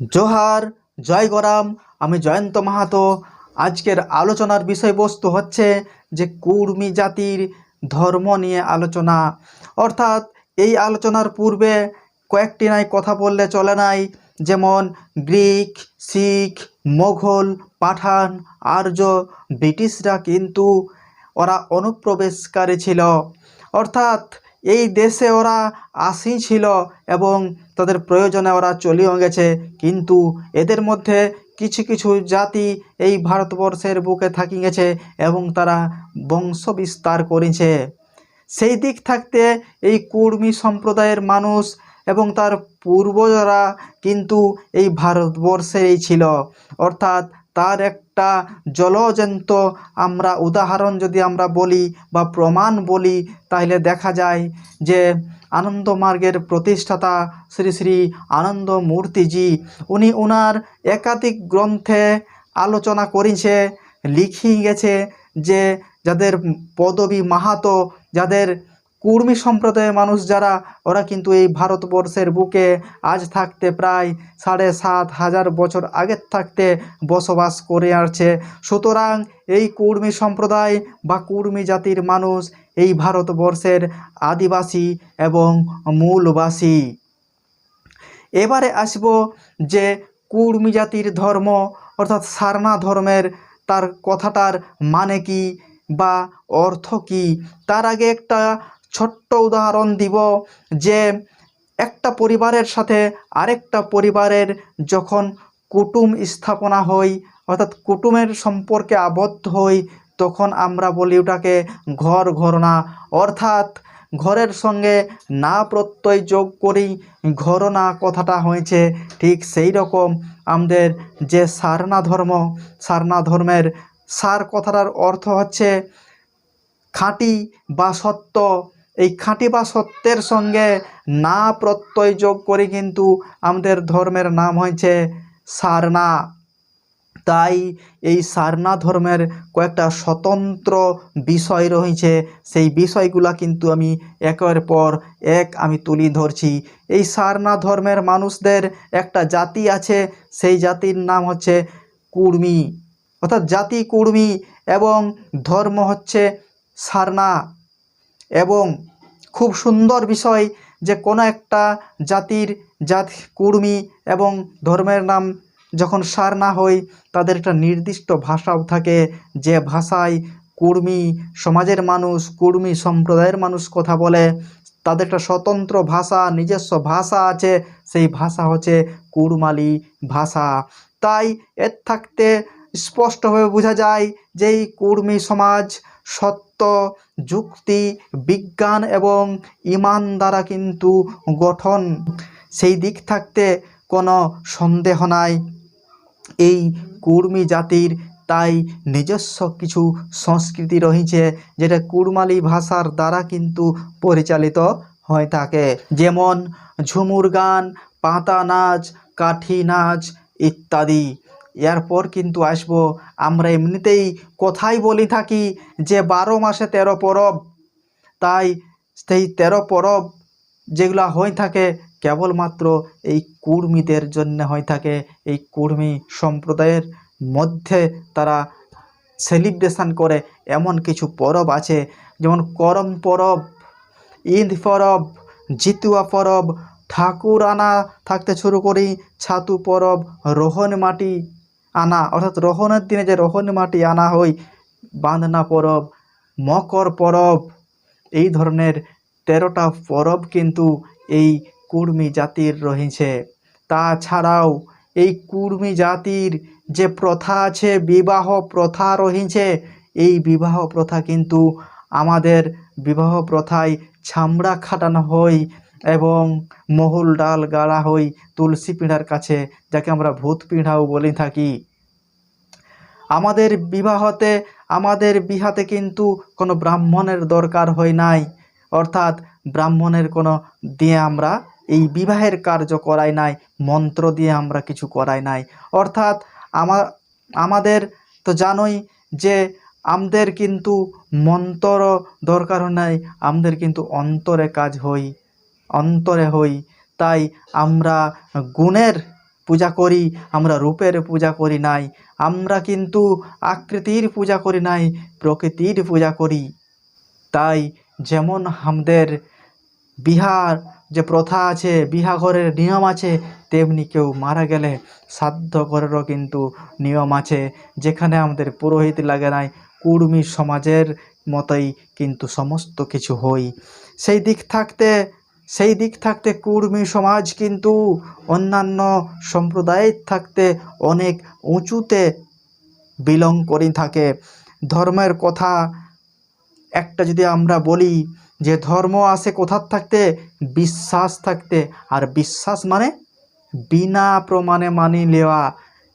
জোহার, জয় গরাম, আমি জয়ন্ত মাহাতো। আজকের আলোচনার বিষয়বস্তু হচ্ছে যে কুর্মি জাতির ধর্ম নিয়ে আলোচনা। অর্থাৎ এই আলোচনার পূর্বে কয়েকটি নাই, কথা বললে চলে নাই। যেমন গ্রিক, শিখ, মোঘল, পাঠান, আর্য, ব্রিটিশরা কিন্তু ওরা অনুপ্রবেশকারী ছিল। অর্থাৎ এই দেশে ওরা আসি ছিল এবং তাদের প্রয়োজনে ওরা চলেও গেছে। কিন্তু এদের মধ্যে কিছু কিছু জাতি এই ভারতবর্ষের বুকে থাকি গেছে এবং তারা বংশ বিস্তার করেছে। সেই দিক থাকতে এই কুর্মী সম্প্রদায়ের মানুষ এবং তার পূর্বজরা কিন্তু এই ভারতবর্ষেই ছিল। অর্থাৎ তার একটা জলজন্ত আমরা উদাহরণ যদি আমরা বলি বা প্রমাণ বলি তাহলে দেখা যায় যে আনন্দমার্গের প্রতিষ্ঠাতা শ্রী শ্রী আনন্দ মূর্তিজি, উনি ওনার একাধিক গ্রন্থে আলোচনা করেছে লিখি গেছে যে যাদের পদবী মাহাতো, যাদের কুর্মী সম্প্রদায়ের মানুষ যারা, ওরা কিন্তু এই ভারতবর্ষের বুকে আজ থাকতে প্রায় সাড়ে সাত হাজার বছর আগের থাকতে বসবাস করে আসছে। সুতরাং এই কুর্মী সম্প্রদায় বা কুর্মী জাতির মানুষ এই ভারতবর্ষের আদিবাসী এবং মূলবাসী। এবারে আসব যে কুর্মী জাতির ধর্ম, অর্থাৎ সারনা ধর্মের তার কথাটার মানে কি বা অর্থ কি? তার আগে একটা ছোট্ট উদাহরণ দিব যে একটা পরিবারের সাথে আরেকটা পরিবারের যখন কুটুম স্থাপনা হই, অর্থাৎ কুটুমের সম্পর্কে আবদ্ধ হই, তখন আমরা বলি ওটাকে ঘর, ঘরনা। অর্থাৎ ঘরের সঙ্গে না প্রত্যয় যোগ করেই ঘরনা কথাটা হয়েছে ঠিক সেই রকম আমাদের যে সারনা ধর্ম। সারনা ধর্মের সার কথাটার অর্থ হচ্ছে খাঁটি বা সত্য। এই খাঁটি বা সত্যের সঙ্গে না প্রত্যয় যোগ করে কিন্তু আমাদের ধর্মের নাম হয়েছে সারনা। তাই এই সারনা ধর্মের কয়েকটা স্বতন্ত্র বিষয় রয়েছে। সেই বিষয়গুলা কিন্তু আমি একের পর এক আমি তুলি ধরছি। এই সারনা ধর্মের মানুষদের একটা জাতি আছে, সেই জাতির নাম হচ্ছে কুর্মী। অর্থাৎ জাতি কুর্মী এবং ধর্ম হচ্ছে সারনা। এবং খুব সুন্দর বিষয় যে কোনো একটা জাতির জাতি, কুর্মী এবং ধর্মের নাম যখন সার না হয়, তাদের একটা নির্দিষ্ট ভাষাও থাকে যে ভাষায় কুর্মী সমাজের মানুষ, কুর্মী সম্প্রদায়ের মানুষ কথা বলে। তাদের একটা স্বতন্ত্র ভাষা, নিজস্ব ভাষা আছে, সেই ভাষা হচ্ছে কুড়মালি ভাষা। তাই এর থাকতে স্পষ্টভাবে বোঝা যায় যে এই কুর্মী সমাজ সত্য যুক্তি, বিজ্ঞান এবং ইমান দ্বারা কিন্তু গঠন। সেই দিক থাকতে কোনো সন্দেহ নাই। এই কুর্মী জাতির তাই নিজস্ব কিছু সংস্কৃতি রয়েছে যেটা কুড়মালি ভাষার দ্বারা কিন্তু পরিচালিত হয়ে থাকে। যেমন ঝুমুর গান, পাতা নাচ, কাঠি নাচ ইত্যাদি। এরপর কিন্তু আসব। আমরা এমনিতেই কথাই বলি থাকি যে বারো মাসে তেরো পরব। তাই সেই তেরো পরব যেগুলা হয়ে থাকে কেবলমাত্র এই কুর্মীদের জন্য হয়ে থাকে। এই কুর্মী সম্প্রদায়ের মধ্যে তারা সেলিব্রেশন করে এমন কিছু পরব আছে। যেমন করম পরব, ঈদ পরব, জিতুয়া পরব ঠাকুর আনা থাকতে শুরু করি, ছাতু পরব, রোহন মাটি আনা, অর্থাৎ রোহনের দিনে যে রোহন মাটি আনা হয় বাঁধনা পরব, মকর পরব, এই ধরনের তেরোটা পরব কিন্তু এই কুর্মী জাতির রয়েছে তাছাড়াও এই কুর্মী জাতির যে প্রথা আছে, বিবাহ প্রথা রয়েছে এই বিবাহ প্রথা কিন্তু আমাদের বিবাহ প্রথায় ছামড়া খাটানো হয়। এবং মহুল ডাল গাড়া হই তুলসী পিঁড়ার কাছে, যাকে আমরা ভূত পিঁড়াও বলে থাকি। আমাদের বিবাহতে, আমাদের বিহাতে কিন্তু কোনো ব্রাহ্মণের দরকার হয় নাই। অর্থাৎ ব্রাহ্মণের কোনো দিয়ে আমরা এই বিবাহের কার্য করাই নাই, মন্ত্র দিয়ে আমরা কিছু করাই নাই। অর্থাৎ আমা, আমাদের তো জানোই যে আমাদের কিন্তু মন্ত্র দরকার নাই, আমাদের কিন্তু অন্তরে কাজ হই। অন্তরে হই। তাই আমরা গুণের পূজা করি, আমরা রূপের পূজা করি নাই, আমরা কিন্তু আকৃতির পূজা করি নাই, প্রকৃতির পূজা করি। তাই যেমন আমাদের বিহার যে প্রথা আছে, বিহা ঘরের নিয়ম আছে, তেমনি কেউ মারা গেলে শ্রাদ্ধ ঘরেরও কিন্তু নিয়ম আছে, যেখানে আমাদের পুরোহিত লাগে নাই, কুর্মী সমাজের মতোই কিন্তু সমস্ত কিছু হই। সেই দিক থাকতে সেই দিক থাকতে কুর্মী সমাজ কিন্তু অন্যান্য সম্প্রদায়ের থাকতে অনেক উঁচুতে বিলং করে থাকে। ধর্মের কথা একটা যদি আমরা বলি যে ধর্ম আসে কোথার থাকতে? বিশ্বাস থাকতে। আর বিশ্বাস মানে বিনা প্রমাণে মানি নেওয়া।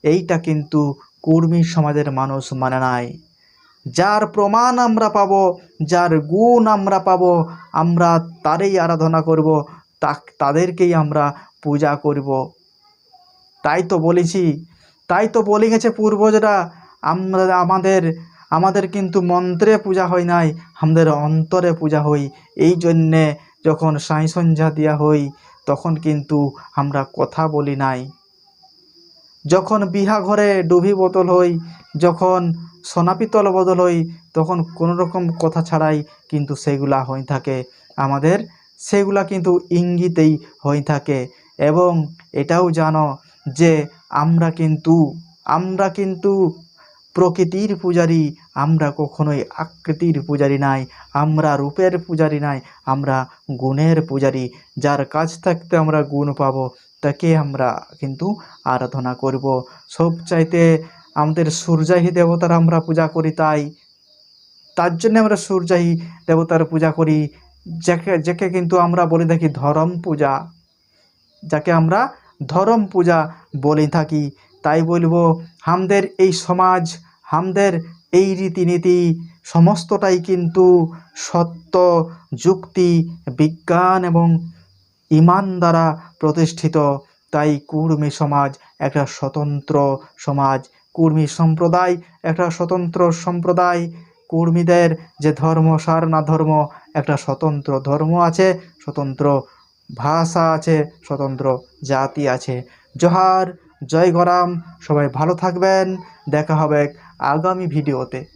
এইটা কিন্তু কর্মী সমাজের মানুষ মানে নাই। যার প্রমাণ আমরা পাবো, যার গুণ আমরা পাব, আমরা তারই আরাধনা করব তা তাদেরকেই আমরা পূজা করব। তাই তো বলেছি, তাই তো বলে গেছে পূর্বজরা, আমরা, আমাদের আমাদের কিন্তু মন্ত্রে পূজা হয় নাই, আমাদের অন্তরে পূজা হই এই জন্যে যখন সাই সন্ধ্যা দেওয়া হই তখন কিন্তু আমরা কথা বলি নাই। যখন বিহা ঘরে ডুবি বোতল হই যখন সোনা পিতল বদল হই, তখন কোনো রকম কথা ছাড়াই কিন্তু সেগুলা হয়ে থাকে। আমাদের সেগুলা কিন্তু ইঙ্গিতেই হয়ে থাকে। এবং এটাও জানো যে, আমরা কিন্তু আমরা কিন্তু প্রকৃতির পূজারি, আমরা কখনোই আকৃতির পূজারী নাই, আমরা রূপের পূজারী নাই, আমরা গুণের পূজারী। যার কাজ থাকতে আমরা গুণ পাবো, তাকে আমরা কিন্তু আরাধনা করব। সব চাইতে আমাদের সূর্যাহী দেবতার আমরা পূজা করি তাই। তার জন্য আমরা সূর্যাহী দেবতার পূজা করি। যাকে যাকে কিন্তু আমরা বলে থাকি ধরম পূজা। যাকে আমরা ধরম পূজা বলে থাকি। তাই বলব আমাদের এই সমাজ আমাদের এই রীতিনীতি, সমস্তটাই কিন্তু সত্য, যুক্তি, বিজ্ঞান এবং ইমান দ্বারা প্রতিষ্ঠিত। তাই কুর্মী সমাজ একটা স্বতন্ত্র সমাজ। কুর্মী সম্প্রদায়, একটা স্বতন্ত্র সম্প্রদায়। কুর্মীদের যে ধর্ম সারনা ধর্ম, একটা স্বতন্ত্র ধর্ম আছে, স্বতন্ত্র ভাষা আছে, স্বতন্ত্র জাতি আছে। জহার, জয় গরাম, সবাই ভালো থাকবেন। দেখা হবে আগামী ভিডিওতে।